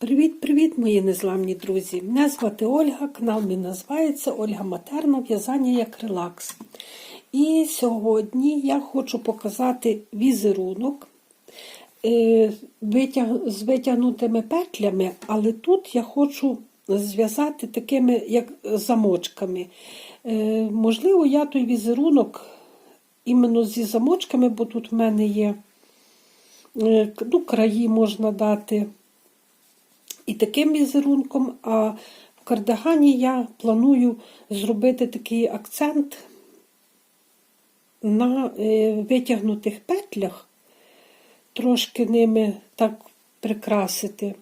Привіт-привіт, мої незламні друзі! Мене звати Ольга, канал мій називається Ольга Матерна в'язання як релакс. І сьогодні я хочу показати візерунок е, з витягнутими петлями, але тут я хочу зв'язати такими як замочками. Е, Можливо, я той візерунок іменно зі замочками, бо тут в мене є е, ну, краї можна дати і таким візерунком, а в кардигані я планую зробити такий акцент на е, витягнутих петлях, трошки ними так прикрасити,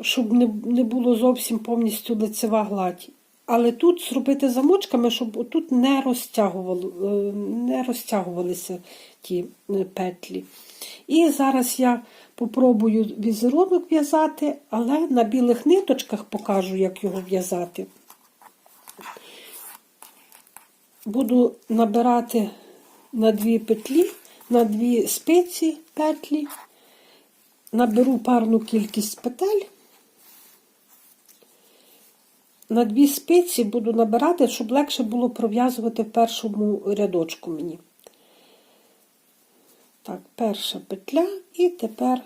щоб не, було зовсім повністю лицева гладь. Але тут зробити замочками, щоб тут не, розтягувало, е, не розтягувалися ті е, петлі. І зараз я попробую візерунок в'язати, але на білих ниточках покажу, як його в'язати. Буду набирати на дві петлі, на дві спиці петлі, наберу парну кількість петель. На дві спиці буду набирати, щоб легше було пров'язувати в першому рядочку мені. Так, перша петля і тепер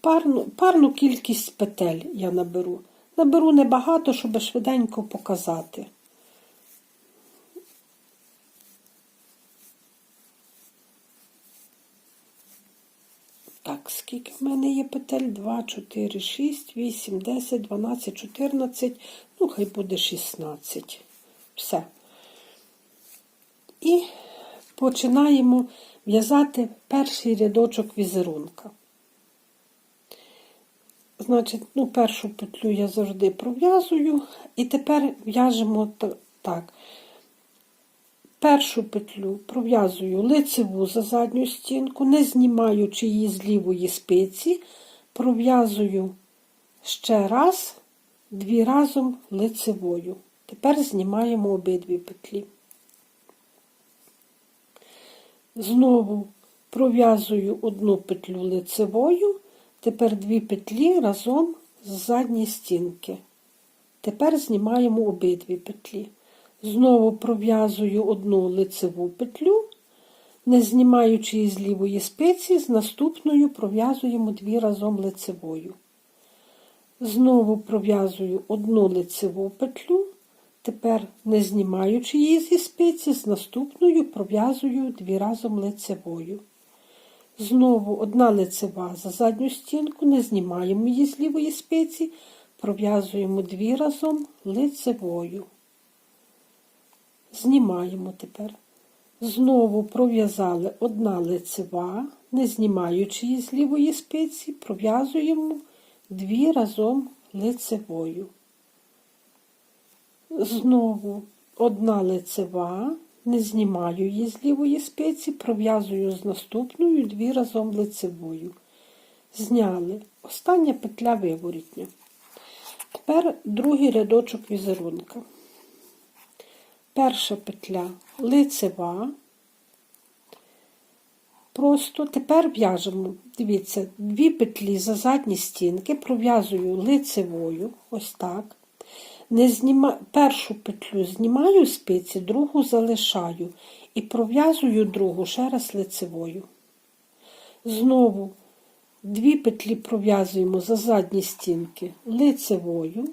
парну, парну кількість петель я наберу. Наберу небагато, щоб швиденько показати. Так, скільки в мене є петель? 2, 4, 6, 8, 10, 12, 14, ну, хай буде 16. Все. І починаємо в'язати перший рядочок візерунка. Значить, ну, першу петлю я завжди пров'язую, і тепер в'яжемо так. Першу петлю пров'язую лицеву за задню стінку, не знімаючи її з лівої спиці, пров'язую ще раз, дві разом лицевою. Тепер знімаємо обидві петлі. Знову пров'язую одну петлю лицевою, тепер дві петлі разом з задньої стінки. Тепер знімаємо обидві петлі. Знову пров'язую одну лицеву петлю, не знімаючи її з лівої спиці, з наступною пров'язуємо дві разом лицевою. Знову пров'язую одну лицеву петлю, тепер, не знімаючи її зі спиці, з наступною пров'язую дві разом лицевою. Знову одна лицева за задню стінку, не знімаємо її з лівої спиці, пров'язуємо дві разом лицевою. Знімаємо тепер. Знову пров'язали одна лицева, не знімаючи її з лівої спиці, пров'язуємо дві разом лицевою. Знову одна лицева, не знімаю її з лівої спиці, пров'язую з наступною дві разом лицевою. Зняли. Остання петля виворітня. Тепер другий рядочок візерунка. Перша петля лицева. Просто тепер в'яжемо, дивіться, дві петлі за задні стінки, пров'язую лицевою, ось так. Не зніма... Першу петлю знімаю спиці, другу залишаю і пров'язую другу ще раз лицевою. Знову дві петлі пров'язуємо за задні стінки лицевою.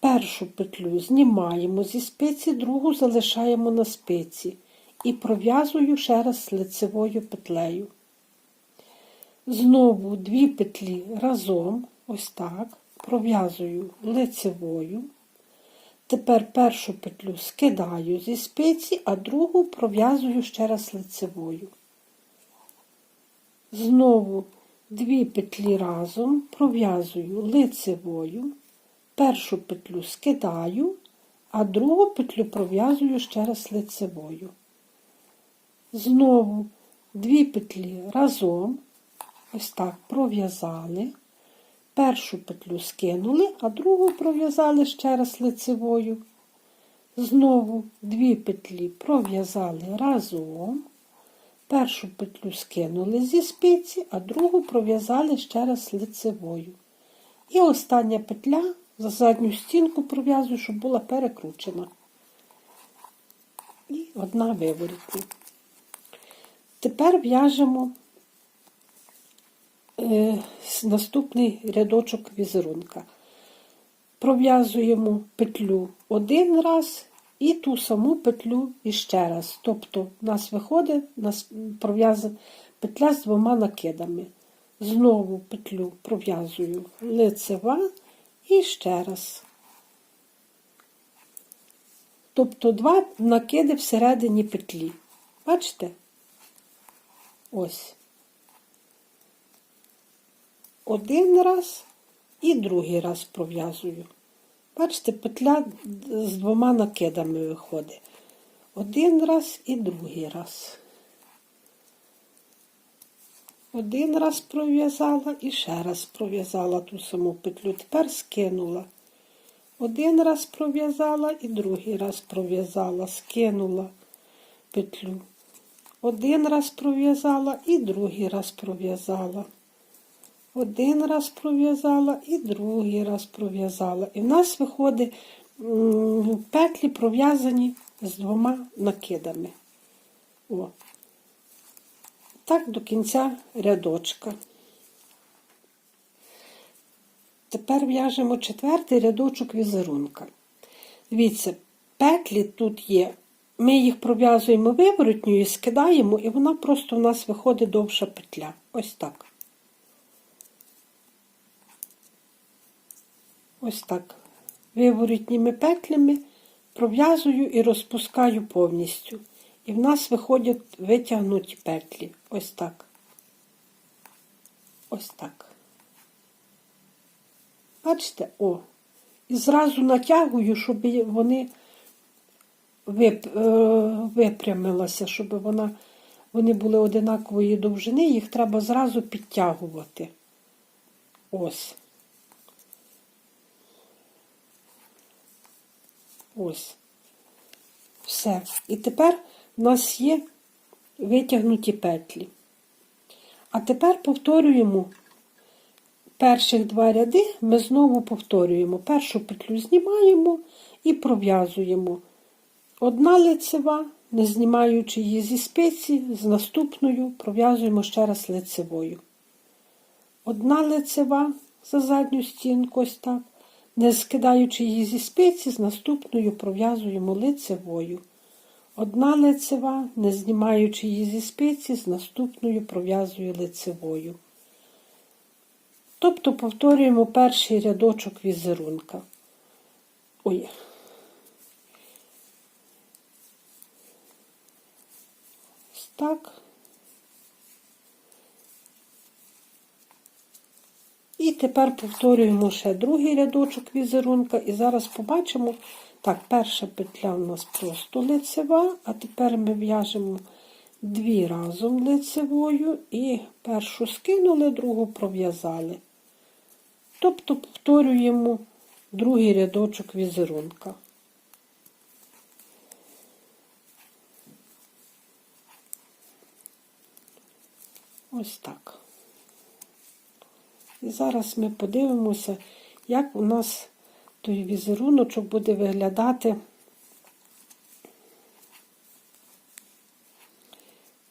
Першу петлю знімаємо зі спиці, другу залишаємо на спиці і пров'язую ще раз лицевою петлею. Знову дві петлі разом, ось так, пров'язую лицевою. Тепер першу петлю скидаю зі спиці, а другу пров'язую ще раз лицевою. Знову дві петлі разом пров'язую лицевою. Першу петлю скидаю, а другу петлю пров'язую ще раз лицевою. Знову дві петлі разом, ось так пров'язали. Першу петлю скинули, а другу пров'язали ще раз лицевою. Знову дві петлі пров'язали разом. Першу петлю скинули зі спиці, а другу пров'язали ще раз лицевою. І остання петля за задню стінку пров'язую, щоб була перекручена. І одна виворітна. Тепер в'яжемо наступний рядочок візерунка. Пров'язуємо петлю один раз і ту саму петлю іще раз. Тобто у нас виходить пров'язана петля з двома накидами. Знову петлю пров'язую лицева і ще раз. Тобто два накиди всередині петлі. Бачите? Ось. Один раз і другий раз пров'язую. Бачите, петля з двома накидами виходить. Один раз і другий раз. Один раз пров'язала і ще раз пров'язала ту саму петлю. Тепер скинула. Один раз пров'язала і другий раз пров'язала, скинула петлю. Один раз пров'язала і другий раз пров'язала. Один раз пров'язала і другий раз пров'язала. І в нас виходить петлі пров'язані з двома накидами. О. Так до кінця рядочка. Тепер в'яжемо четвертий рядочок візерунка. Дивіться, петлі тут є. Ми їх пров'язуємо виворотньою, скидаємо, і вона просто у нас виходить довша петля. Ось так. Ось так. Виворотніми петлями пров'язую і розпускаю повністю. І в нас виходять витягнуті петлі. Ось так. Ось так. Бачите, о. І зразу натягую, щоб вони е, випрямилися, щоб вона, вони були одинакової довжини, їх треба зразу підтягувати. Ось. Ось. Все. І тепер у нас є витягнуті петлі. А тепер повторюємо перших два ряди, ми знову повторюємо. Першу петлю знімаємо і пров'язуємо. Одна лицева, не знімаючи її зі спиці, з наступною пров'язуємо ще раз лицевою. Одна лицева за задню стінку, ось так. Не скидаючи її зі спиці, з наступною пров'язуємо лицевою. Одна лицева, не знімаючи її зі спиці, з наступною пров'язую лицевою. Тобто повторюємо перший рядочок візерунка. Ой. Так. Тепер повторюємо ще другий рядочок візерунка. І зараз побачимо, так, перша петля у нас просто лицева, а тепер ми в'яжемо дві разом лицевою і першу скинули, другу пров'язали. Тобто повторюємо другий рядочок візерунка. Ось так. І зараз ми подивимося, як у нас той візеруночок буде виглядати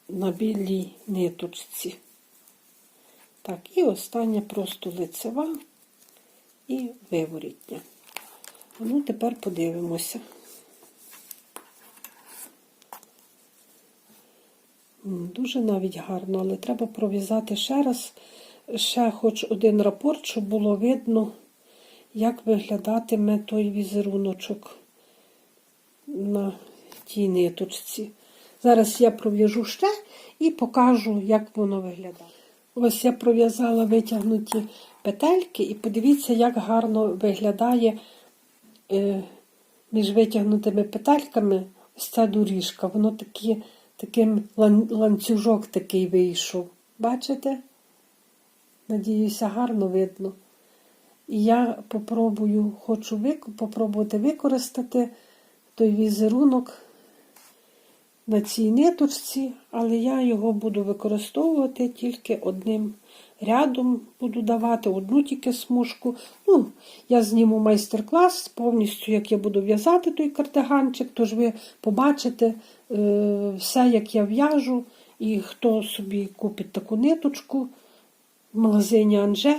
на білій ниточці. Так, і остання просто лицева і виворітня. Ну, тепер подивимося. Дуже навіть гарно, але треба пров'язати ще раз, ще хоч один рапорт, щоб було видно, як виглядатиме той візеруночок на тій ниточці. Зараз я пров'яжу ще і покажу, як воно виглядає. Ось я пров'язала витягнуті петельки, і подивіться, як гарно виглядає е, між витягнутими петельками ось ця доріжка. Воно такі, таким лан- ланцюжок такий вийшов. Бачите? Надіюся, гарно видно. І я попробую, хочу вик- попробувати використати той візерунок на цій ниточці, але я його буду використовувати тільки одним рядом, буду давати одну тільки смужку. Ну, я зніму майстер-клас повністю, як я буду в'язати той кардиганчик, тож ви побачите е, все, як я в'яжу, і хто собі купить таку ниточку в магазині Анже.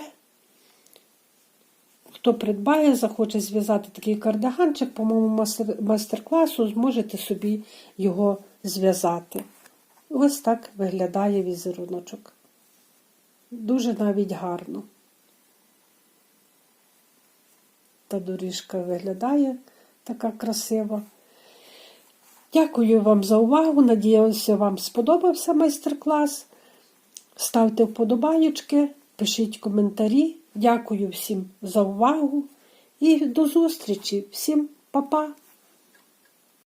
Хто придбає, захоче зв'язати такий кардиганчик, по моєму майстер-класу, зможете собі його зв'язати. Ось так виглядає візеруночок. Дуже навіть гарно. Та доріжка виглядає така красива. Дякую вам за увагу. Надіюся, вам сподобався майстер-клас. Ставте вподобаєчки, пишіть коментарі. Дякую всім за увагу і до зустрічі. Всім па-па!